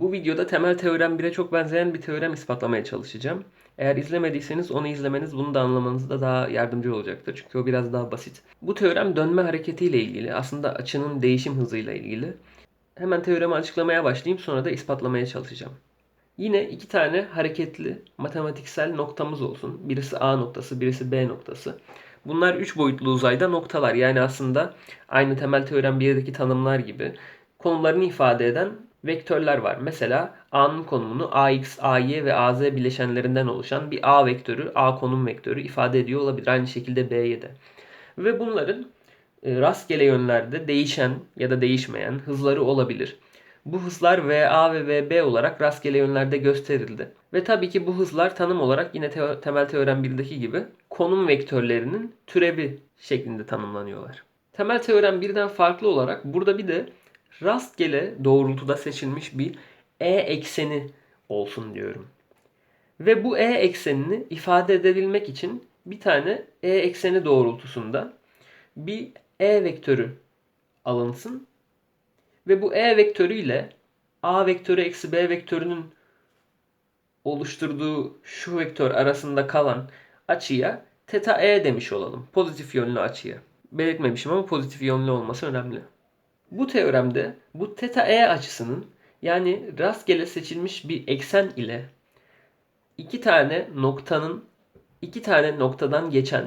Bu videoda temel teorem 1'e çok benzeyen bir teorem ispatlamaya çalışacağım. Eğer izlemediyseniz onu izlemeniz bunu da anlamanızda daha yardımcı olacaktır. Çünkü o biraz daha basit. Bu teorem dönme hareketiyle ilgili. Aslında açının değişim hızıyla ilgili. Hemen teoremi açıklamaya başlayayım sonra da ispatlamaya çalışacağım. Yine iki tane hareketli matematiksel noktamız olsun. Birisi A noktası, birisi B noktası. Bunlar üç boyutlu uzayda noktalar. Yani aslında aynı temel teorem 1'deki tanımlar gibi konularını ifade eden vektörler var. Mesela A'nın konumunu AX, AY ve AZ bileşenlerinden oluşan bir A vektörü, A konum vektörü ifade ediyor olabilir. Aynı şekilde B'ye de. Ve bunların e, rastgele yönlerde değişen ya da değişmeyen hızları olabilir. Bu hızlar VA ve VB olarak rastgele yönlerde gösterildi. Ve tabii ki bu hızlar tanım olarak yine teo- temel teorem 1'deki gibi konum vektörlerinin türevi şeklinde tanımlanıyorlar. Temel teorem 1'den farklı olarak burada bir de rastgele doğrultuda seçilmiş bir E ekseni olsun diyorum. Ve bu E eksenini ifade edebilmek için bir tane E ekseni doğrultusunda bir E vektörü alınsın ve bu E vektörü ile A vektörü eksi B vektörünün oluşturduğu şu vektör arasında kalan açıya teta E demiş olalım. Pozitif yönlü açıya. Belirtmemişim ama pozitif yönlü olması önemli. Bu teoremde bu teta E açısının yani rastgele seçilmiş bir eksen ile iki tane noktanın iki tane noktadan geçen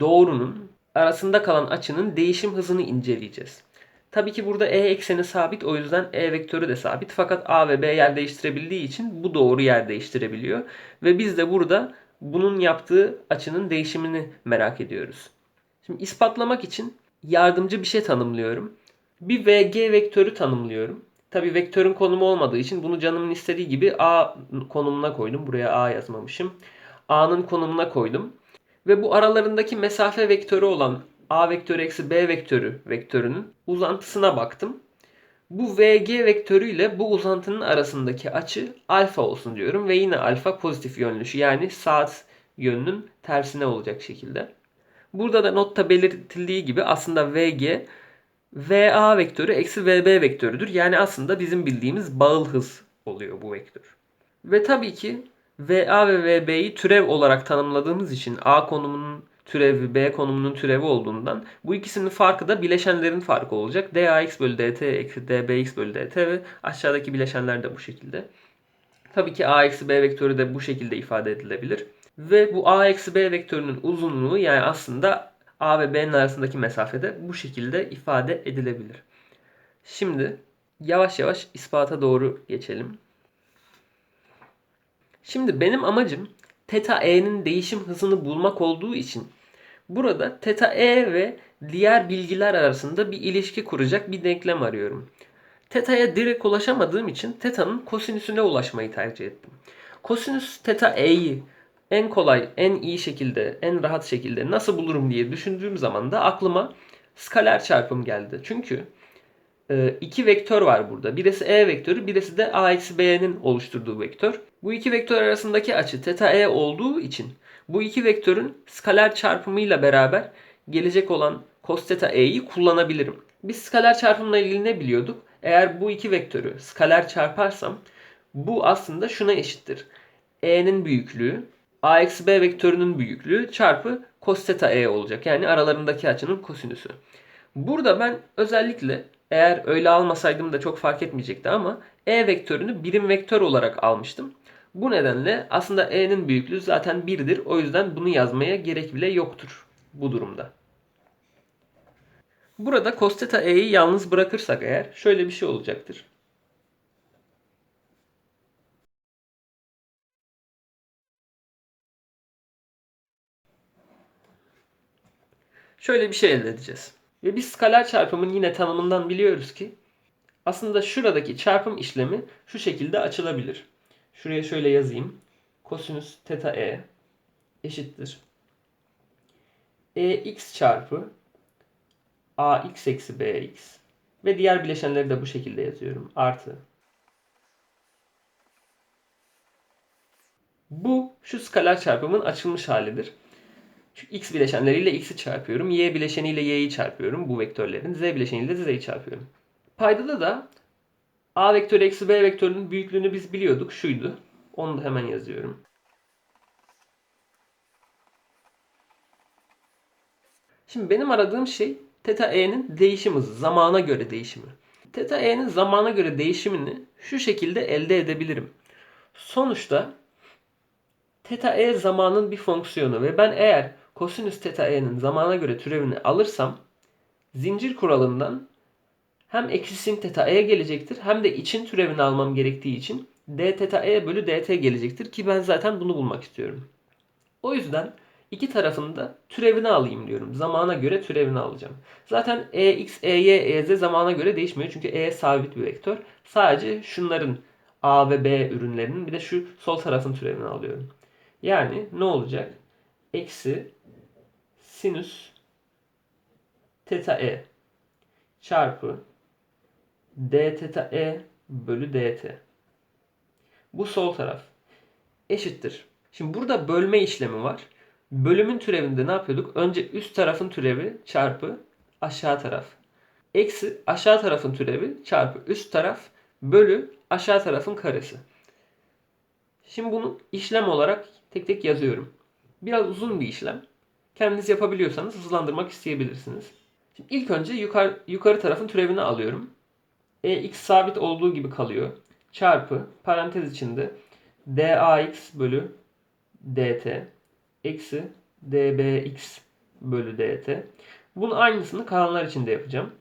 doğrunun arasında kalan açının değişim hızını inceleyeceğiz. Tabii ki burada E ekseni sabit o yüzden E vektörü de sabit. Fakat A ve B yer değiştirebildiği için bu doğru yer değiştirebiliyor. Ve biz de burada bunun yaptığı açının değişimini merak ediyoruz. Şimdi ispatlamak için yardımcı bir şey tanımlıyorum. Bir VG vektörü tanımlıyorum. Tabii vektörün konumu olmadığı için bunu canımın istediği gibi A konumuna koydum. Buraya A yazmamışım. A'nın konumuna koydum. Ve bu aralarındaki mesafe vektörü olan A vektörü eksi B vektörü vektörünün uzantısına baktım. Bu VG vektörü ile bu uzantının arasındaki açı alfa olsun diyorum. Ve yine alfa pozitif yönlü yani saat yönünün tersine olacak şekilde. Burada da notta belirtildiği gibi aslında VG VA vektörü eksi VB vektörüdür. Yani aslında bizim bildiğimiz bağıl hız oluyor bu vektör. Ve tabii ki VA ve VB'yi türev olarak tanımladığımız için A konumunun türevi B konumunun türevi olduğundan bu ikisinin farkı da bileşenlerin farkı olacak. dAx bölü dt eksi dbx bölü dt ve aşağıdaki bileşenler de bu şekilde. Tabii ki a eksi b vektörü de bu şekilde ifade edilebilir. Ve bu a eksi b vektörünün uzunluğu yani aslında a ve b'nin arasındaki mesafede bu şekilde ifade edilebilir. Şimdi yavaş yavaş ispata doğru geçelim. Şimdi benim amacım teta e'nin değişim hızını bulmak olduğu için burada teta e ve diğer bilgiler arasında bir ilişki kuracak bir denklem arıyorum. Teta'ya direkt ulaşamadığım için teta'nın kosinüsüne ulaşmayı tercih ettim. Kosinüs teta e'yi en kolay, en iyi şekilde, en rahat şekilde nasıl bulurum diye düşündüğüm zaman da aklıma skaler çarpım geldi. Çünkü e, iki vektör var burada. Birisi e vektörü, birisi de a eksi b'nin oluşturduğu vektör. Bu iki vektör arasındaki açı teta e olduğu için bu iki vektörün skaler çarpımıyla beraber gelecek olan cos teta e'yi kullanabilirim. Biz skaler çarpımla ilgili ne biliyorduk? Eğer bu iki vektörü skaler çarparsam bu aslında şuna eşittir. E'nin büyüklüğü a eksi b vektörünün büyüklüğü çarpı cos theta e olacak. Yani aralarındaki açının kosinüsü. Burada ben özellikle eğer öyle almasaydım da çok fark etmeyecekti ama e vektörünü birim vektör olarak almıştım. Bu nedenle aslında e'nin büyüklüğü zaten 1'dir. O yüzden bunu yazmaya gerek bile yoktur bu durumda. Burada cos theta e'yi yalnız bırakırsak eğer şöyle bir şey olacaktır. Şöyle bir şey elde edeceğiz. Ve biz skaler çarpımın yine tanımından biliyoruz ki aslında şuradaki çarpım işlemi şu şekilde açılabilir. Şuraya şöyle yazayım. Kosinüs teta e eşittir. ex çarpı ax eksi bx ve diğer bileşenleri de bu şekilde yazıyorum. Artı. Bu şu skaler çarpımın açılmış halidir. Şu x bileşenleriyle x'i çarpıyorum. Y bileşeniyle y'yi çarpıyorum bu vektörlerin. Z bileşeniyle z'yi çarpıyorum. Paydada da A vektörü eksi B vektörünün büyüklüğünü biz biliyorduk. Şuydu. Onu da hemen yazıyorum. Şimdi benim aradığım şey teta e'nin değişim hızı. Zamana göre değişimi. Teta e'nin zamana göre değişimini şu şekilde elde edebilirim. Sonuçta teta e zamanın bir fonksiyonu ve ben eğer kosinüs teta e'nin zamana göre türevini alırsam zincir kuralından hem eksi sin teta e gelecektir hem de için türevini almam gerektiği için d teta e bölü dt gelecektir ki ben zaten bunu bulmak istiyorum. O yüzden iki tarafında türevini alayım diyorum. Zamana göre türevini alacağım. Zaten ex, ey, ez zamana göre değişmiyor. Çünkü e sabit bir vektör. Sadece şunların a ve b ürünlerinin bir de şu sol tarafın türevini alıyorum. Yani ne olacak? Eksi sinüs teta e çarpı d teta e bölü dt. Bu sol taraf. Eşittir. Şimdi burada bölme işlemi var. Bölümün türevinde ne yapıyorduk? Önce üst tarafın türevi çarpı aşağı taraf. Eksi aşağı tarafın türevi çarpı üst taraf bölü aşağı tarafın karesi. Şimdi bunu işlem olarak tek tek yazıyorum. Biraz uzun bir işlem. Kendiniz yapabiliyorsanız hızlandırmak isteyebilirsiniz. Şimdi ilk önce yukarı, yukarı tarafın türevini alıyorum. E x sabit olduğu gibi kalıyor. Çarpı parantez içinde dax bölü dt eksi dbx bölü dt. Bunun aynısını kalanlar için de yapacağım.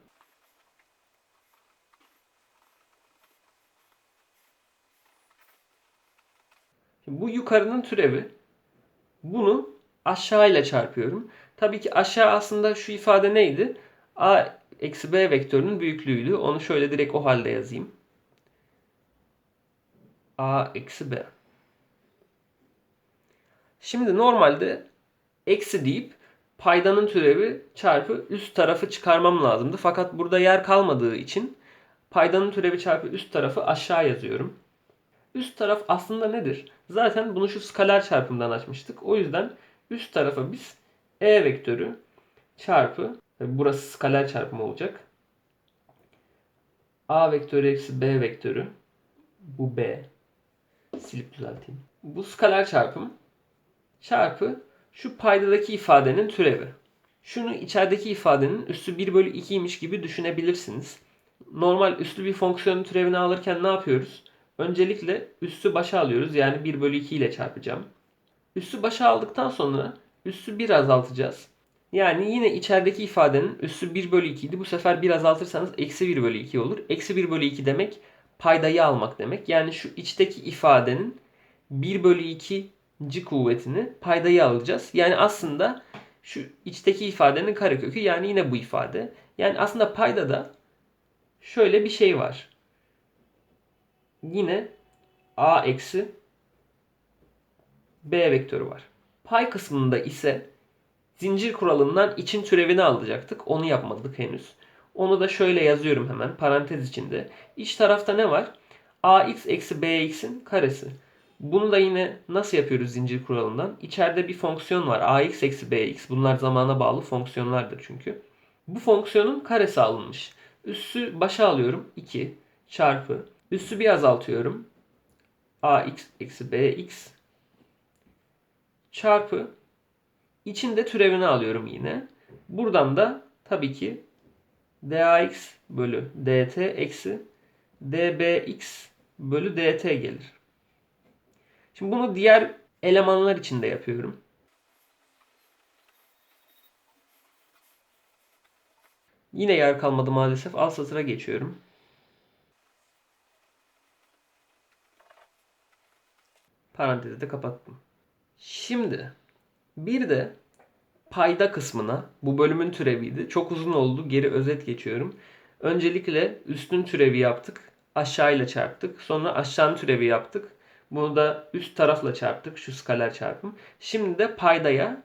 Şimdi bu yukarının türevi. Bunu aşağıyla çarpıyorum. Tabii ki aşağı aslında şu ifade neydi? a eksi b vektörünün büyüklüğüydü. Onu şöyle direkt o halde yazayım. a eksi b. Şimdi normalde eksi deyip paydanın türevi çarpı üst tarafı çıkarmam lazımdı. Fakat burada yer kalmadığı için paydanın türevi çarpı üst tarafı aşağı yazıyorum. Üst taraf aslında nedir? Zaten bunu şu skaler çarpımdan açmıştık. O yüzden üst tarafa biz e vektörü çarpı burası skaler çarpımı olacak. A vektörü eksi B vektörü bu B silip düzelteyim. Bu skaler çarpım çarpı şu paydadaki ifadenin türevi. Şunu içerideki ifadenin üssü 1 bölü 2'ymiş gibi düşünebilirsiniz. Normal üslü bir fonksiyonun türevini alırken ne yapıyoruz? Öncelikle üssü başa alıyoruz. Yani 1 bölü 2 ile çarpacağım. Üssü başa aldıktan sonra üssü 1 azaltacağız. Yani yine içerideki ifadenin üssü 1 bölü 2 idi. Bu sefer 1 azaltırsanız eksi 1 bölü 2 olur. Eksi 1 bölü 2 demek paydayı almak demek. Yani şu içteki ifadenin 1 bölü 2 c kuvvetini paydayı alacağız. Yani aslında şu içteki ifadenin karekökü yani yine bu ifade. Yani aslında paydada şöyle bir şey var. Yine a eksi b vektörü var. Pay kısmında ise zincir kuralından için türevini alacaktık. Onu yapmadık henüz. Onu da şöyle yazıyorum hemen parantez içinde. İç tarafta ne var? ax eksi bx'in karesi. Bunu da yine nasıl yapıyoruz zincir kuralından? İçeride bir fonksiyon var. ax eksi bx. Bunlar zamana bağlı fonksiyonlardır çünkü. Bu fonksiyonun karesi alınmış. Üssü başa alıyorum. 2 çarpı. Üssü bir azaltıyorum. ax eksi bx çarpı. İçinde türevini alıyorum yine. Buradan da tabii ki dax bölü dt eksi dbx bölü dt gelir. Şimdi bunu diğer elemanlar için de yapıyorum. Yine yer kalmadı maalesef. Alt satıra geçiyorum. Parantezi de kapattım. Şimdi bir de payda kısmına bu bölümün türeviydi. Çok uzun oldu. Geri özet geçiyorum. Öncelikle üstün türevi yaptık. Aşağıyla çarptık. Sonra aşağının türevi yaptık. Bunu da üst tarafla çarptık. Şu skaler çarpım. Şimdi de paydaya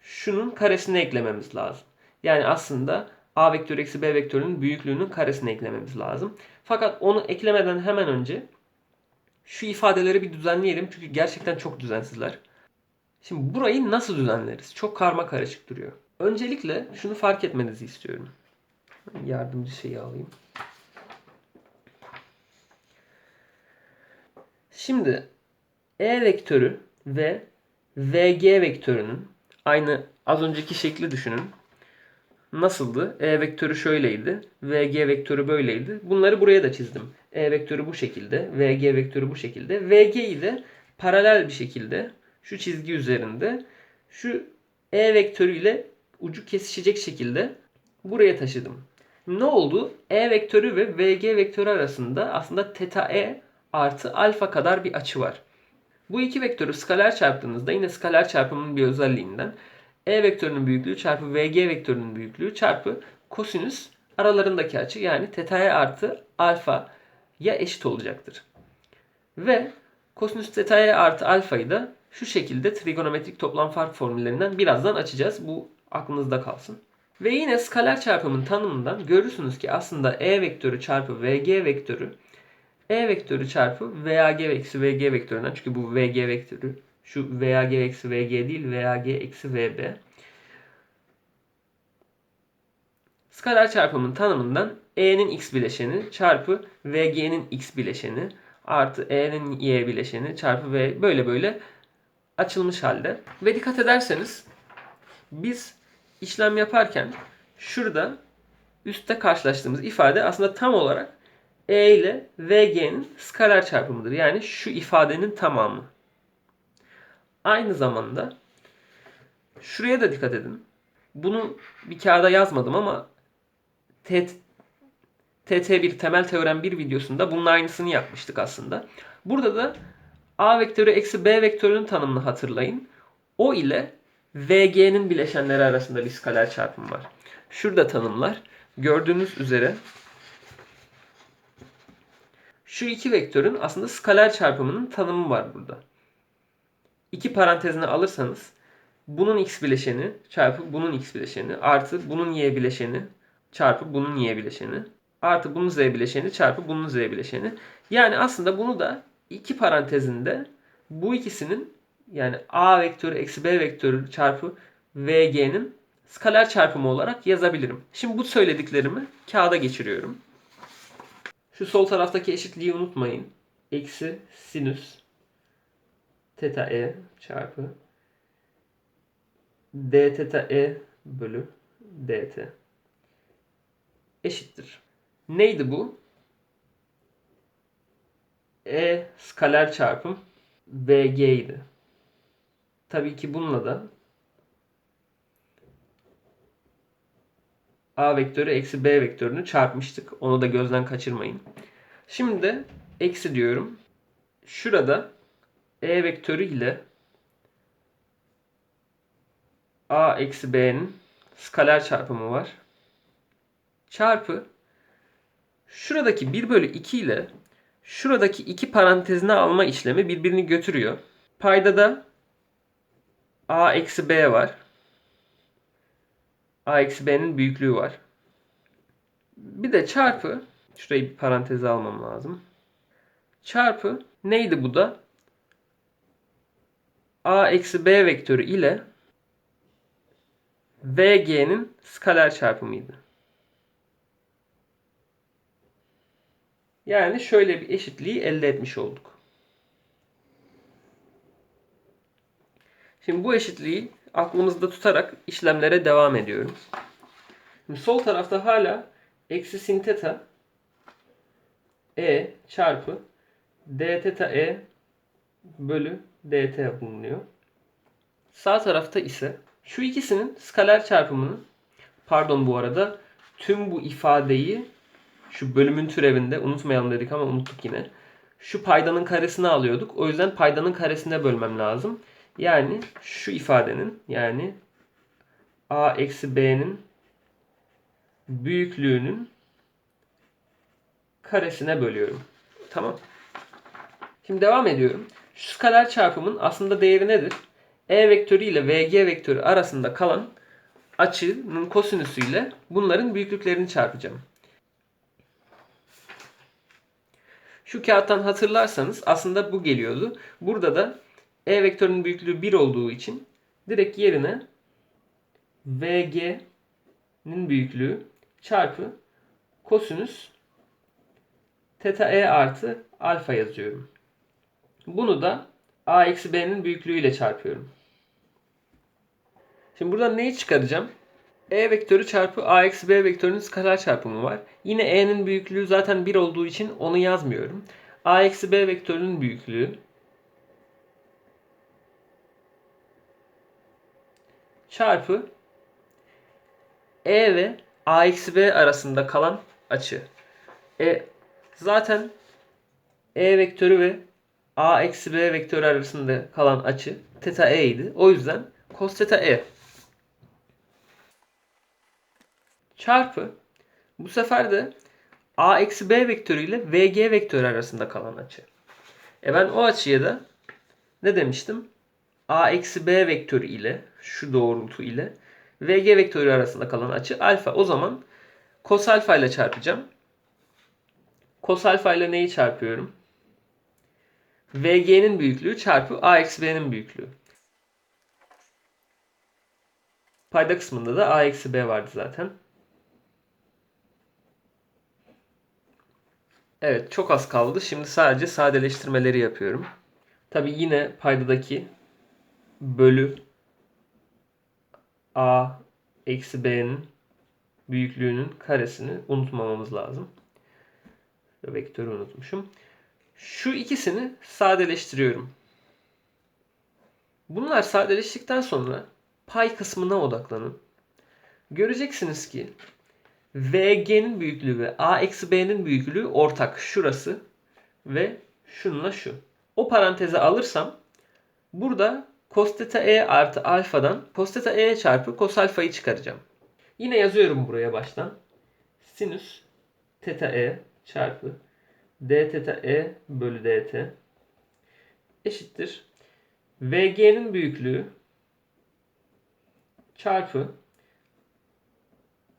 şunun karesini eklememiz lazım. Yani aslında a vektörü eksi b vektörünün büyüklüğünün karesini eklememiz lazım. Fakat onu eklemeden hemen önce şu ifadeleri bir düzenleyelim. Çünkü gerçekten çok düzensizler. Şimdi burayı nasıl düzenleriz? Çok karma karışık duruyor. Öncelikle şunu fark etmenizi istiyorum. Yardımcı şeyi alayım. Şimdi E vektörü ve VG vektörünün aynı az önceki şekli düşünün. Nasıldı? E vektörü şöyleydi. VG vektörü böyleydi. Bunları buraya da çizdim. E vektörü bu şekilde. VG vektörü bu şekilde. VG'yi de paralel bir şekilde şu çizgi üzerinde şu E vektörü ile ucu kesişecek şekilde buraya taşıdım. Ne oldu? E vektörü ve VG vektörü arasında aslında teta E artı alfa kadar bir açı var. Bu iki vektörü skaler çarptığınızda yine skaler çarpımının bir özelliğinden E vektörünün büyüklüğü çarpı VG vektörünün büyüklüğü çarpı kosinüs aralarındaki açı yani teta E artı alfa ya eşit olacaktır. Ve kosinüs teta E artı alfayı da şu şekilde trigonometrik toplam fark formüllerinden birazdan açacağız. Bu aklınızda kalsın. Ve yine skaler çarpımın tanımından görürsünüz ki aslında E vektörü çarpı VG vektörü E vektörü çarpı VAG eksi VG vektöründen çünkü bu VG vektörü şu VAG eksi VG değil VAG eksi VB. Skaler çarpımın tanımından E'nin x bileşeni çarpı VG'nin x bileşeni artı E'nin y bileşeni çarpı V böyle böyle açılmış halde. Ve dikkat ederseniz biz işlem yaparken şurada üstte karşılaştığımız ifade aslında tam olarak E ile VG'nin skaler çarpımıdır. Yani şu ifadenin tamamı. Aynı zamanda şuraya da dikkat edin. Bunu bir kağıda yazmadım ama TT1 temel teorem 1 videosunda bunun aynısını yapmıştık aslında. Burada da A vektörü eksi B vektörünün tanımını hatırlayın. O ile VG'nin bileşenleri arasında bir skaler çarpım var. Şurada tanımlar. Gördüğünüz üzere şu iki vektörün aslında skaler çarpımının tanımı var burada. İki parantezine alırsanız bunun x bileşeni çarpı bunun x bileşeni artı bunun y bileşeni çarpı bunun y bileşeni artı bunun z bileşeni çarpı bunun z bileşeni. Yani aslında bunu da iki parantezinde bu ikisinin yani a vektörü eksi b vektörü çarpı vg'nin skaler çarpımı olarak yazabilirim. Şimdi bu söylediklerimi kağıda geçiriyorum. Şu sol taraftaki eşitliği unutmayın. Eksi sinüs teta e çarpı d teta e bölü dt eşittir. Neydi bu? E skaler çarpım VG idi. Tabii ki bununla da A vektörü eksi B vektörünü çarpmıştık. Onu da gözden kaçırmayın. Şimdi de eksi diyorum. Şurada E vektörü ile A eksi B'nin skaler çarpımı var. Çarpı şuradaki 1 bölü 2 ile şuradaki iki parantezine alma işlemi birbirini götürüyor. Payda da a eksi b var. a eksi b'nin büyüklüğü var. Bir de çarpı şurayı bir paranteze almam lazım. Çarpı neydi bu da? a eksi b vektörü ile vg'nin skaler çarpımıydı. Yani şöyle bir eşitliği elde etmiş olduk. Şimdi bu eşitliği aklımızda tutarak işlemlere devam ediyoruz. Şimdi sol tarafta hala eksi sin teta e çarpı d teta e bölü dt bulunuyor. Sağ tarafta ise şu ikisinin skaler çarpımının pardon bu arada tüm bu ifadeyi şu bölümün türevinde unutmayalım dedik ama unuttuk yine. Şu paydanın karesini alıyorduk. O yüzden paydanın karesine bölmem lazım. Yani şu ifadenin yani a eksi b'nin büyüklüğünün karesine bölüyorum. Tamam. Şimdi devam ediyorum. Şu skaler çarpımın aslında değeri nedir? E vektörü ile VG vektörü arasında kalan açının kosinüsü ile bunların büyüklüklerini çarpacağım. Şu kağıttan hatırlarsanız aslında bu geliyordu. Burada da E vektörünün büyüklüğü 1 olduğu için direkt yerine VG'nin büyüklüğü çarpı kosinüs teta E artı alfa yazıyorum. Bunu da a eksi b'nin büyüklüğüyle çarpıyorum. Şimdi buradan neyi çıkaracağım? E vektörü çarpı a eksi b vektörünün skalar çarpımı var. Yine e'nin büyüklüğü zaten 1 olduğu için onu yazmıyorum. a eksi b vektörünün büyüklüğü çarpı e ve a eksi b arasında kalan açı. E, zaten e vektörü ve a eksi b vektörü arasında kalan açı teta e idi. O yüzden cos teta e çarpı bu sefer de a eksi b vektörü ile vg vektörü arasında kalan açı. E ben o açıya da ne demiştim? a eksi b vektörü ile şu doğrultu ile vg vektörü arasında kalan açı alfa. O zaman cos alfa ile çarpacağım. Cos alfa ile neyi çarpıyorum? vg'nin büyüklüğü çarpı a eksi b'nin büyüklüğü. Payda kısmında da a eksi b vardı zaten. Evet çok az kaldı. Şimdi sadece sadeleştirmeleri yapıyorum. Tabi yine paydadaki bölü a eksi b'nin büyüklüğünün karesini unutmamamız lazım. Vektörü unutmuşum. Şu ikisini sadeleştiriyorum. Bunlar sadeleştikten sonra pay kısmına odaklanın. Göreceksiniz ki VG'nin büyüklüğü ve A eksi B'nin büyüklüğü ortak. Şurası ve şununla şu. O paranteze alırsam burada cos theta E artı alfadan cos theta E çarpı cos alfayı çıkaracağım. Yine yazıyorum buraya baştan. Sinüs theta E çarpı d theta E bölü dt eşittir. VG'nin büyüklüğü çarpı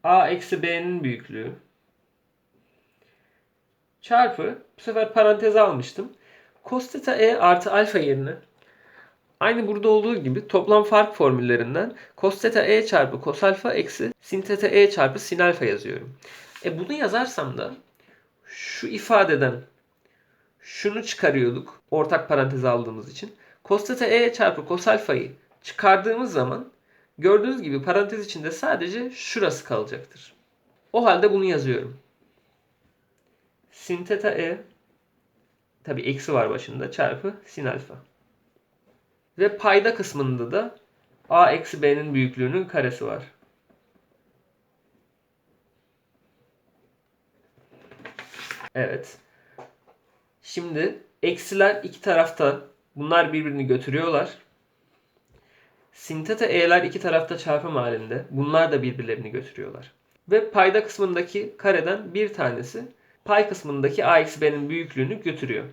a eksi b'nin büyüklüğü çarpı bu sefer paranteze almıştım. Cos theta e artı alfa yerine aynı burada olduğu gibi toplam fark formüllerinden cos theta e çarpı cos alfa eksi sin theta e çarpı sin alfa yazıyorum. E bunu yazarsam da şu ifadeden şunu çıkarıyorduk. Ortak paranteze aldığımız için. Cos theta e çarpı cos alfayı çıkardığımız zaman gördüğünüz gibi parantez içinde sadece şurası kalacaktır. O halde bunu yazıyorum. Sin theta e tabi eksi var başında çarpı sin alfa. Ve payda kısmında da a eksi b'nin büyüklüğünün karesi var. Evet. Şimdi eksiler iki tarafta bunlar birbirini götürüyorlar. Sin theta e'ler iki tarafta çarpım halinde. Bunlar da birbirlerini götürüyorlar. Ve payda kısmındaki kareden bir tanesi pay kısmındaki a eksi b'nin büyüklüğünü götürüyor.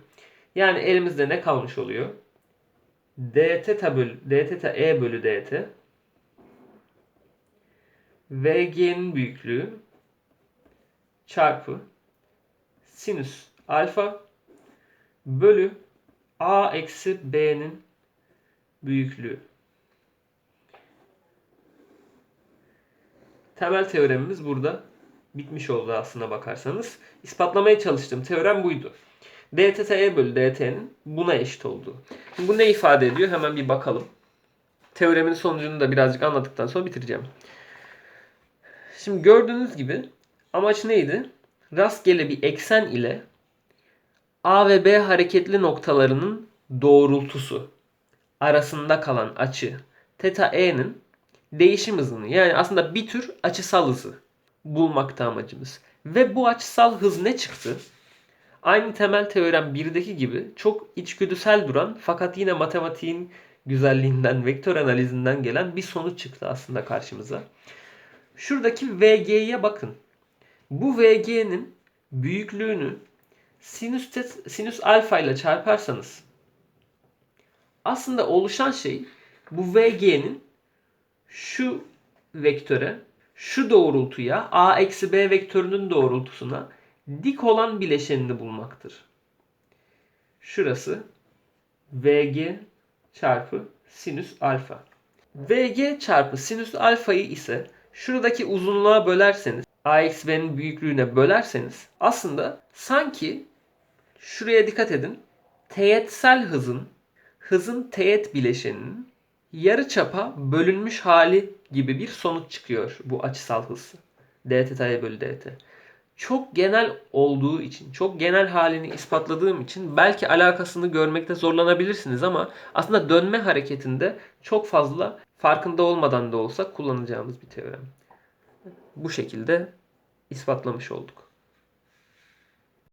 Yani elimizde ne kalmış oluyor? d theta, bölü, d theta e bölü dt vg'nin büyüklüğü çarpı sinüs alfa bölü a eksi b'nin büyüklüğü. Temel teoremimiz burada bitmiş oldu aslına bakarsanız. İspatlamaya çalıştığım teorem buydu. d e bölü dt'nin buna eşit olduğu. bu ne ifade ediyor? Hemen bir bakalım. Teoremin sonucunu da birazcık anlattıktan sonra bitireceğim. Şimdi gördüğünüz gibi amaç neydi? Rastgele bir eksen ile A ve B hareketli noktalarının doğrultusu arasında kalan açı teta e'nin değişim hızını yani aslında bir tür açısal hızı bulmakta amacımız. Ve bu açısal hız ne çıktı? Aynı temel teorem 1'deki gibi çok içgüdüsel duran fakat yine matematiğin güzelliğinden, vektör analizinden gelen bir sonuç çıktı aslında karşımıza. Şuradaki VG'ye bakın. Bu VG'nin büyüklüğünü sinüs, sinüs alfa ile çarparsanız aslında oluşan şey bu VG'nin şu vektöre, şu doğrultuya, a eksi b vektörünün doğrultusuna dik olan bileşenini bulmaktır. Şurası VG çarpı sinüs alfa. VG çarpı sinüs alfayı ise şuradaki uzunluğa bölerseniz, a eksi b'nin büyüklüğüne bölerseniz aslında sanki şuraya dikkat edin. teğetsel hızın hızın teğet bileşeninin yarıçapa bölünmüş hali gibi bir sonuç çıkıyor bu açısal hız. d teta'ya bölü dt. Çok genel olduğu için, çok genel halini ispatladığım için belki alakasını görmekte zorlanabilirsiniz ama aslında dönme hareketinde çok fazla farkında olmadan da olsa kullanacağımız bir teorem. Bu şekilde ispatlamış olduk.